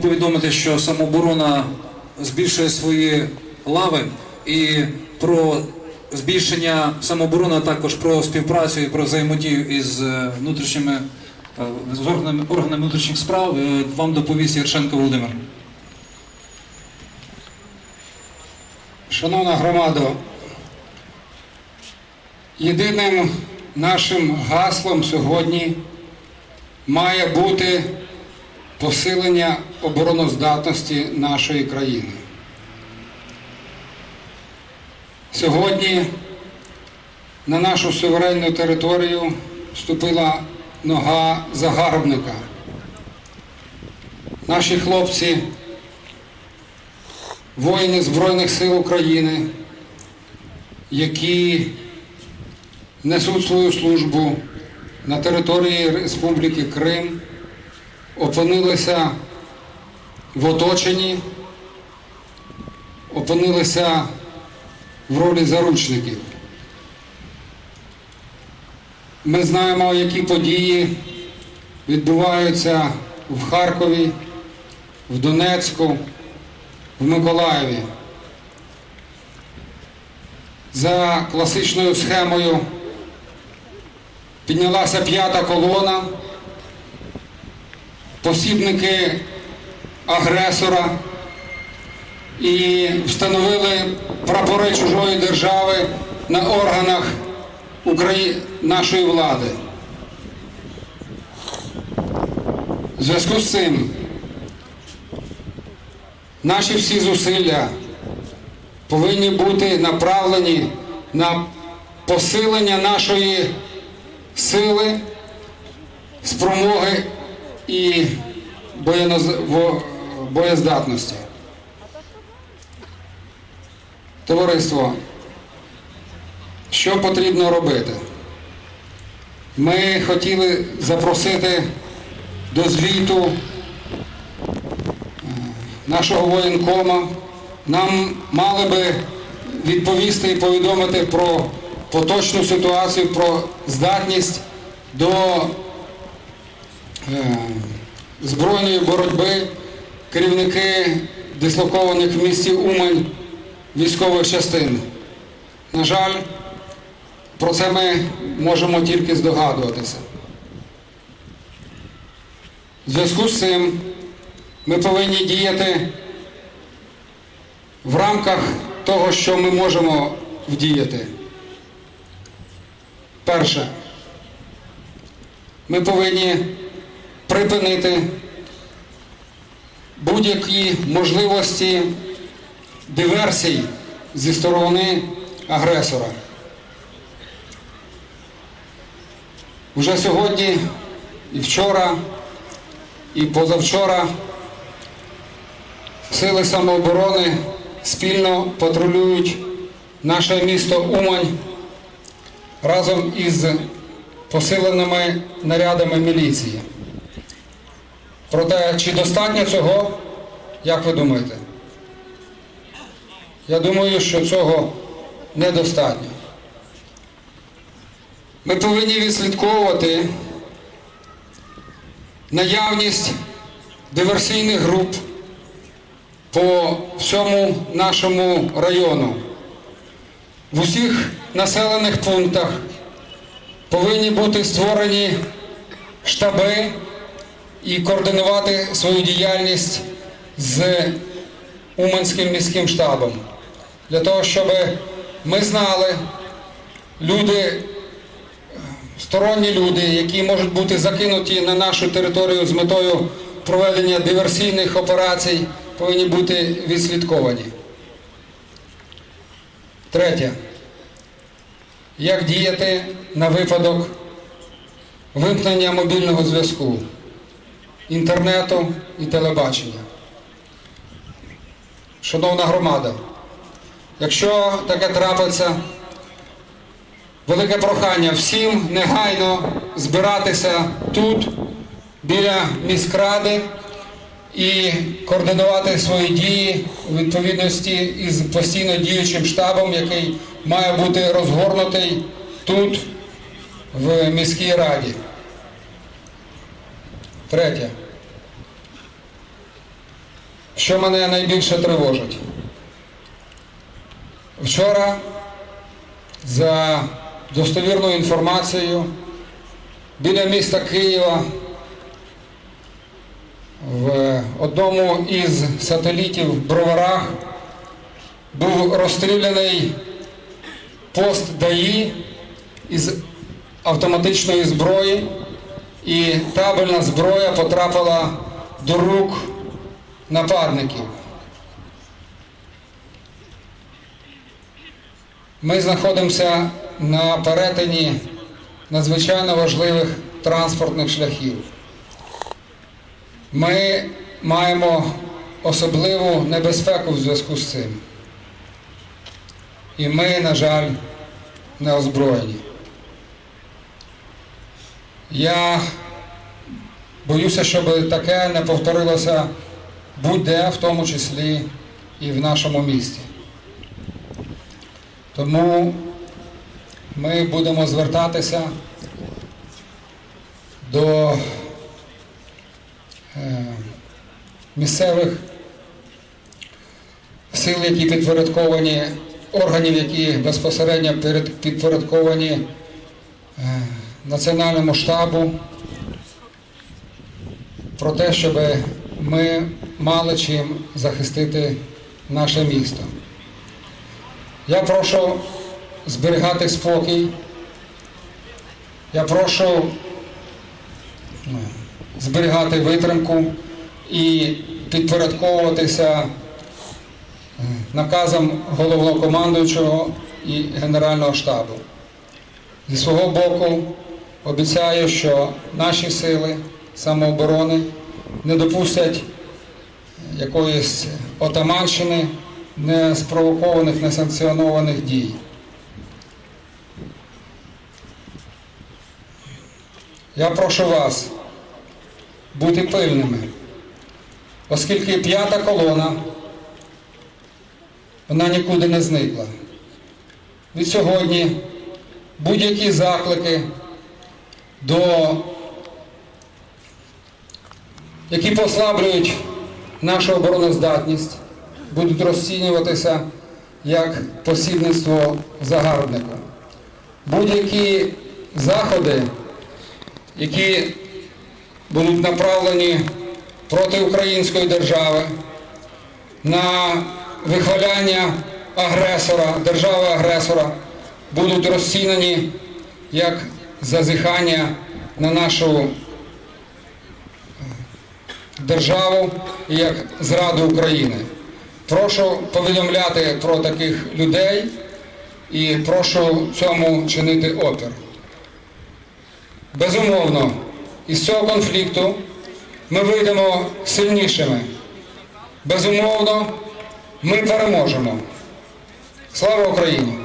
повідомити, що самооборона збільшує свої лави і про збільшення самооборони, також про співпрацю і про взаємодію із е, внутрішніми е, з органами, органами внутрішніх справ е, вам доповість Єршенко Володимир. Шановна громадо, єдиним нашим гаслом сьогодні має бути посилення обороноздатності нашої країни. Сьогодні на нашу суверенну територію вступила нога загарбника. Наші хлопці воїни Збройних сил України, які несуть свою службу на території Республіки Крим, опинилися в оточенні, опинилися в ролі заручників. Ми знаємо, які події відбуваються в Харкові, в Донецьку в Миколаєві. За класичною схемою піднялася п'ята колона, посібники агресора і встановили прапори чужої держави на органах Украї... нашої влади. В зв'язку з цим Наші всі зусилля повинні бути направлені на посилення нашої сили, спромоги і боєздатності. Товариство, що потрібно робити? Ми хотіли запросити до звіту нашого воєнкома, нам мали би відповісти і повідомити про поточну ситуацію, про здатність до е, збройної боротьби керівники дислокованих в місті Умань військових частин. На жаль, про це ми можемо тільки здогадуватися. В зв'язку з цим ми повинні діяти в рамках того, що ми можемо вдіяти. Перше, ми повинні припинити будь-які можливості диверсій зі сторони агресора. Вже сьогодні і вчора, і позавчора Сили самооборони спільно патрулюють наше місто Умань разом із посиленими нарядами міліції. Проте, чи достатньо цього, як ви думаєте? Я думаю, що цього недостатньо. Ми повинні відслідковувати наявність диверсійних груп по всьому нашому району. В усіх населених пунктах повинні бути створені штаби і координувати свою діяльність з Уманським міським штабом. Для того, щоб ми знали, люди, сторонні люди, які можуть бути закинуті на нашу територію з метою проведення диверсійних операцій, повинні бути відслідковані. Третє. Як діяти на випадок вимкнення мобільного зв'язку, інтернету і телебачення? Шановна громада, якщо таке трапиться, велике прохання всім негайно збиратися тут, біля міськради і координувати свої дії у відповідності із постійно діючим штабом, який має бути розгорнутий тут, в міській раді. Третє. що мене найбільше тривожить. Вчора за достовірною інформацією біля міста Києва в одному із сателітів Броварах був розстріляний пост ДАІ із автоматичної зброї, і табельна зброя потрапила до рук нападників. Ми знаходимося на перетині надзвичайно важливих транспортних шляхів. Ми маємо особливу небезпеку в зв'язку з цим. І ми, на жаль, не озброєні. Я боюся, щоб таке не повторилося будь-де, в тому числі і в нашому місті. Тому ми будемо звертатися до е, місцевих сил, які підпорядковані, органів, які безпосередньо підпорядковані е, Національному штабу, про те, щоб ми мали чим захистити наше місто. Я прошу зберігати спокій. Я прошу ну, зберігати витримку і підпорядковуватися е, наказам головнокомандуючого і Генерального штабу. Зі свого боку обіцяю, що наші сили самооборони не допустять якоїсь отаманщини, неспровокованих, несанкціонованих дій. Я прошу вас бути пильними, оскільки п'ята колона, вона нікуди не зникла. Від сьогодні будь-які заклики до які послаблюють нашу обороноздатність, будуть розцінюватися як посібництво загарбника. Будь-які заходи, які будуть направлені проти української держави на вихваляння агресора, держави-агресора, будуть розцінені як зазіхання на нашу державу і як зраду України. Прошу повідомляти про таких людей і прошу цьому чинити опір. Безумовно, із цього конфлікту ми вийдемо сильнішими. Безумовно, ми переможемо. Слава Україні!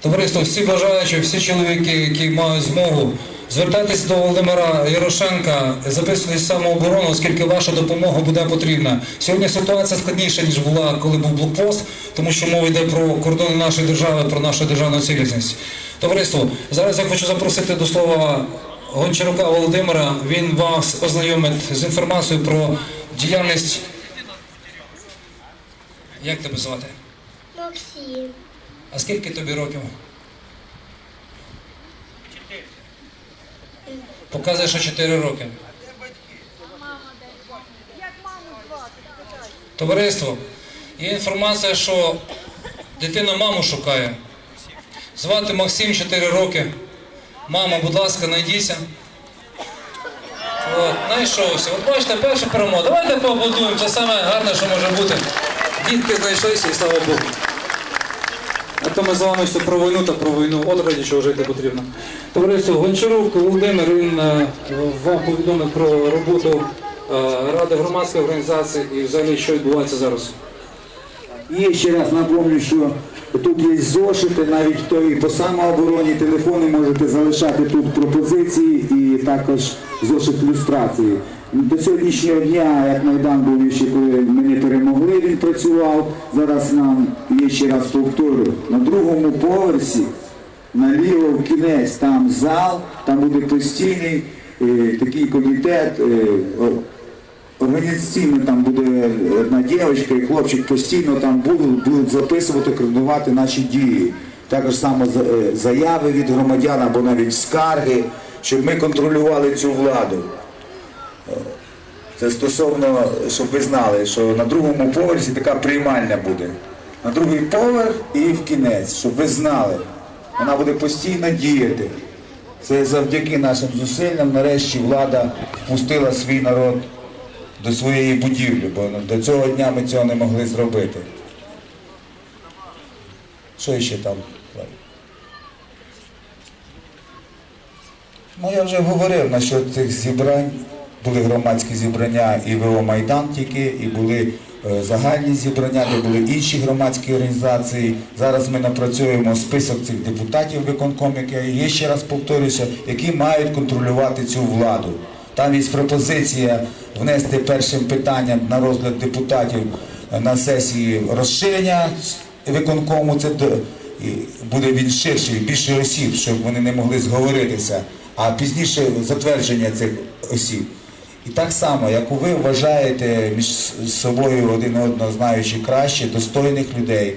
Товариство, всі бажаючі, всі чоловіки, які мають змогу, звертайтеся до Володимира Ярошенка, записуйтесь самооборону, оскільки ваша допомога буде потрібна. Сьогодні ситуація складніша, ніж була, коли був блокпост, тому що мова йде про кордони нашої держави, про нашу державну цілісність. Товариство, зараз я хочу запросити до слова Гончарука Володимира. Він вас ознайомить з інформацією про діяльність. Як тебе звати? Максим, А скільки тобі років? Показує, що 4 роки. Товариство, є інформація, що дитина маму шукає. Звати Максим 4 роки. Мама, будь ласка, знайдіться. От, знайшовся. От бачите, перша перемога. Давайте поаплодуємо. Це саме гарне, що може бути. Дітки знайшлися і слава Богу. А то ми з вами все про війну та про війну. От раді чого жити потрібно. Товариство Гончарук Володимир він е, вам повідомив про роботу е, Ради громадської організації і взагалі що відбувається зараз. І ще раз напомню, що тут є зошити, навіть хто і по самообороні телефони можете залишати тут пропозиції і також зошит люстрації. До сьогоднішнього дня, як Майдан був ще коли ми не перемогли, він працював. Зараз нам є ще раз повторю, на другому поверсі наліво в кінець, там зал, там буде постійний е, такий комітет. е, Організаційно там буде одна дівчинка і хлопчик постійно там будуть, будуть записувати, координувати наші дії. Також само е, заяви від громадян або навіть скарги, щоб ми контролювали цю владу. Це стосовно, щоб ви знали, що на другому поверсі така приймальня буде. На другий поверх і в кінець, щоб ви знали. Вона буде постійно діяти. Це завдяки нашим зусиллям нарешті влада впустила свій народ до своєї будівлі, бо до цього дня ми цього не могли зробити. Що ще там? Ну я вже говорив насчет цих зібрань. Були громадські зібрання і ВО Майдан тільки, і були е, загальні зібрання, де були інші громадські організації. Зараз ми напрацюємо список цих депутатів виконком, який є ще раз повторюся, які мають контролювати цю владу. Там є пропозиція внести першим питанням на розгляд депутатів е, на сесії розширення виконкому. Це буде він ширший, більше осіб, щоб вони не могли зговоритися, а пізніше затвердження цих осіб. І так само, як ви вважаєте між собою один одного знаючи краще, достойних людей,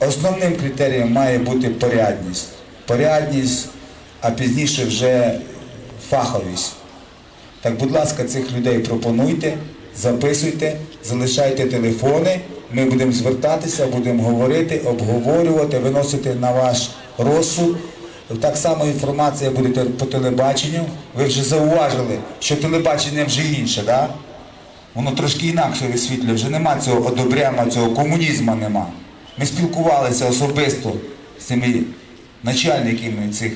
основним критерієм має бути порядність. Порядність, а пізніше вже фаховість. Так, будь ласка, цих людей пропонуйте, записуйте, залишайте телефони. Ми будемо звертатися, будемо говорити, обговорювати, виносити на ваш розсуд. Так само інформація буде по телебаченню. Ви вже зауважили, що телебачення вже інше, да? Воно трошки інакше висвітлює, вже нема цього одобряма, цього комунізму нема. Ми спілкувалися особисто з цими начальниками цих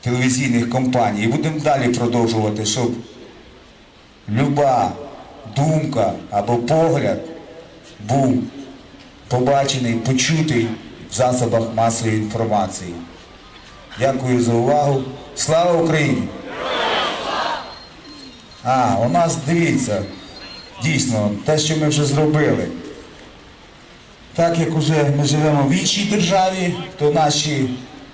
телевізійних компаній. І будемо далі продовжувати, щоб люба думка або погляд був побачений, почутий в засобах масової інформації. Дякую за увагу. Слава Україні! А, у нас дивіться, дійсно, те, що ми вже зробили. Так як уже ми живемо в іншій державі, то наші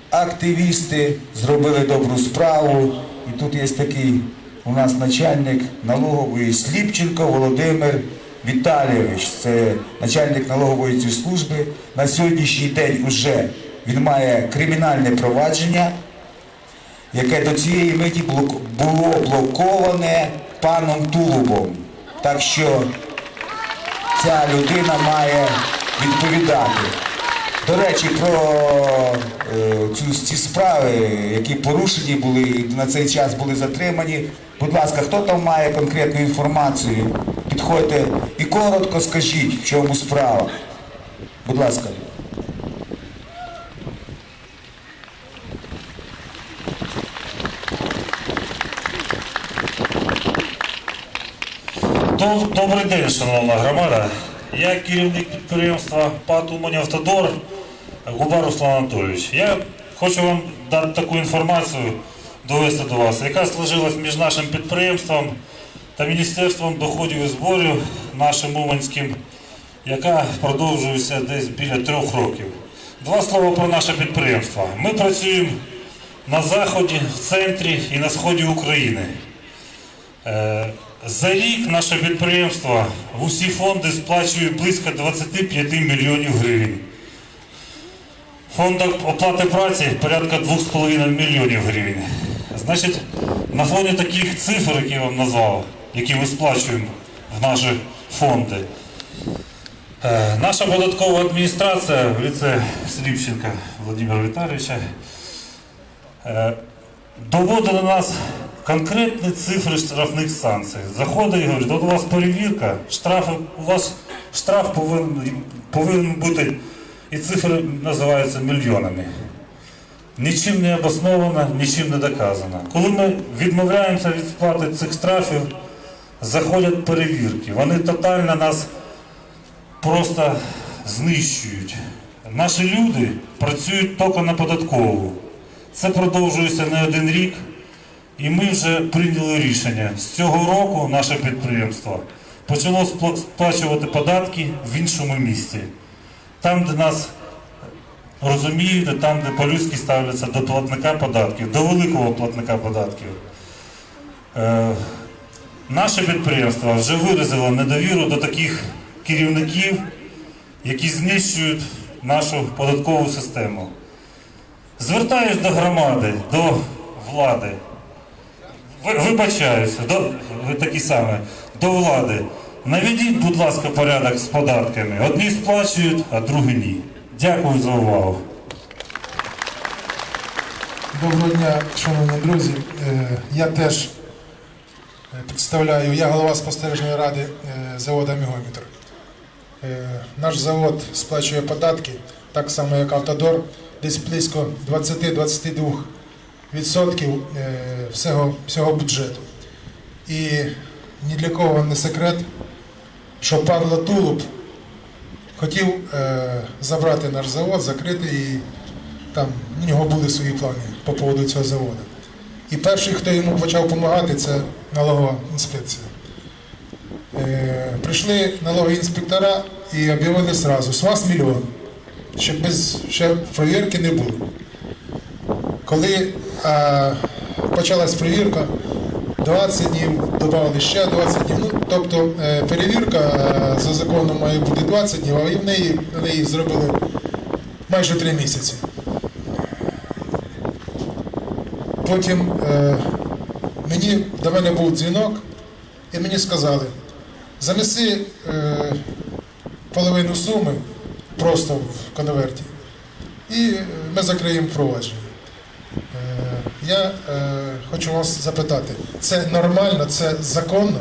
активісти зробили добру справу. І тут є такий у нас начальник налогової Сліпченко Володимир Віталійович. Це начальник налогової цієї служби. На сьогоднішній день вже він має кримінальне провадження, яке до цієї миті було блоковане паном Тулубом. Так що ця людина має відповідати. До речі, про е, ці справи, які порушені були і на цей час були затримані. Будь ласка, хто там має конкретну інформацію? Підходьте і коротко скажіть, в чому справа. Будь ласка. Добрий день, шановна громада. Я керівник підприємства ПАТ «Уманівтодор» Губа Руслан Анатолійович. Я хочу вам дати таку інформацію, довести до вас, яка сложилась між нашим підприємством та Міністерством доходів і зборів нашим Уманським, яка продовжується десь біля трьох років. Два слова про наше підприємство. Ми працюємо на заході, в центрі і на сході України. За рік наше підприємство в усі фонди сплачує близько 25 мільйонів гривень. Фонд оплати праці порядка 2,5 мільйонів гривень. Значить, на фоні таких цифр, які я вам назвав, які ми сплачуємо в наші фонди, е, наша податкова адміністрація в ліце Сліпченка Володимира Віталійовича е, доводить до нас конкретні цифри штрафних санкцій. Заходить і говорить, от у вас перевірка, штрафи, у вас штраф повинен, повинен бути, і цифри називаються мільйонами. Нічим не обосновано, нічим не доказано. Коли ми відмовляємося від сплати цих штрафів, заходять перевірки. Вони тотально нас просто знищують. Наші люди працюють тільки на податкову. Це продовжується не один рік, і ми вже прийняли рішення. З цього року наше підприємство почало сплачувати податки в іншому місті. Там, де нас розумієте, там, де по-людськи ставляться до платника податків, до великого платника податків. Е, наше підприємство вже виразило недовіру до таких керівників, які знищують нашу податкову систему. Звертаюсь до громади, до влади. Ви- Вибачаюся, до, ви такі самі, до влади. Наведіть, будь ласка, порядок з податками. Одні сплачують, а другі ні. Дякую за увагу. Доброго дня, шановні друзі. Е, Я теж е, представляю, я голова спостережної ради е, заводу Мігометр. Наш завод сплачує податки, так само як Автодор, десь близько 20-22% відсотків е, всього, всього бюджету. І ні для кого не секрет, що Павло Тулуб хотів е, забрати наш завод, закрити і там у нього були свої плани по поводу цього заводу. І перший, хто йому почав допомагати, це налогова інспекція. Е, прийшли налогові інспектора і об'явили зразу, з вас мільйон, щоб без ще провірки не було. Коли е, почалась перевірка, 20 днів, додали ще 20 днів. Ну, тобто е, перевірка е, за законом має бути 20 днів, а в неї, в неї зробили майже 3 місяці. Потім е, мені, до мене був дзвінок, і мені сказали, занеси е, половину суми просто в конверті, і е, ми закриємо провадження. Я е, хочу вас запитати, це нормально, це законно?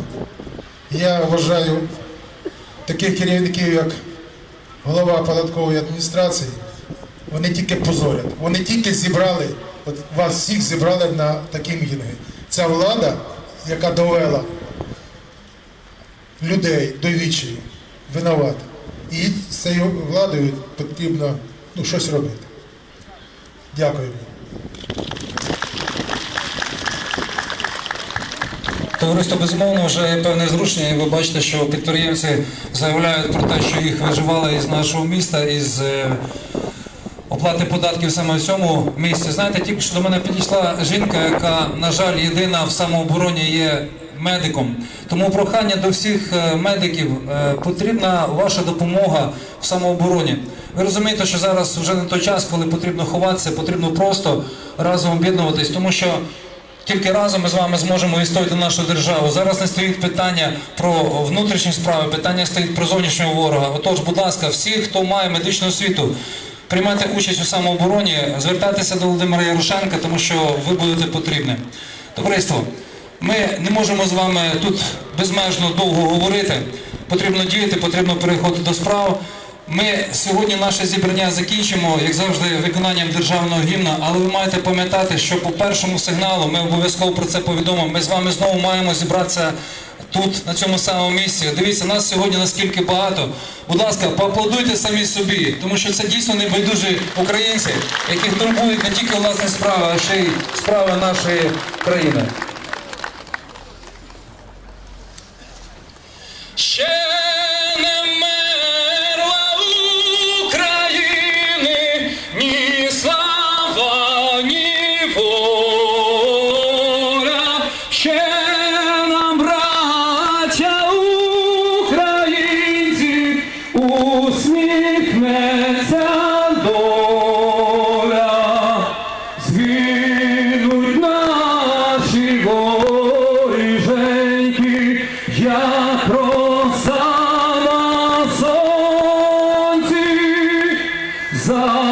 Я вважаю таких керівників, як голова податкової адміністрації, вони тільки позорять. Вони тільки зібрали, от вас всіх зібрали на такі мітинги. Ця влада, яка довела людей до вічі, винувата. І з цією владою потрібно ну, щось робити. Дякую. Товариство безумовно вже є певне зрушення, і ви бачите, що підприємці заявляють про те, що їх виживали із нашого міста, із е, оплати податків саме в цьому місці. Знаєте, тільки що до мене підійшла жінка, яка, на жаль, єдина в самообороні є медиком. Тому прохання до всіх е, медиків е, потрібна ваша допомога в самообороні. Ви розумієте, що зараз вже не той час, коли потрібно ховатися, потрібно просто разом об'єднуватись, тому що тільки разом ми з вами зможемо відстояти нашу державу. Зараз не стоїть питання про внутрішні справи, питання стоїть про зовнішнього ворога. Отож, будь ласка, всі, хто має медичну освіту, приймайте участь у самообороні, звертайтеся до Володимира Ярошенка, тому що ви будете потрібні. Товариство, ми не можемо з вами тут безмежно довго говорити. Потрібно діяти, потрібно переходити до справ. Ми сьогодні наше зібрання закінчимо, як завжди, виконанням державного гімна, але ви маєте пам'ятати, що по першому сигналу ми обов'язково про це повідомимо. Ми з вами знову маємо зібратися тут, на цьому самому місці. Дивіться, нас сьогодні наскільки багато. Будь ласка, поаплодуйте самі собі, тому що це дійсно небайдужі українці, яких турбують не тільки власні справи, а ще й справи нашої країни. So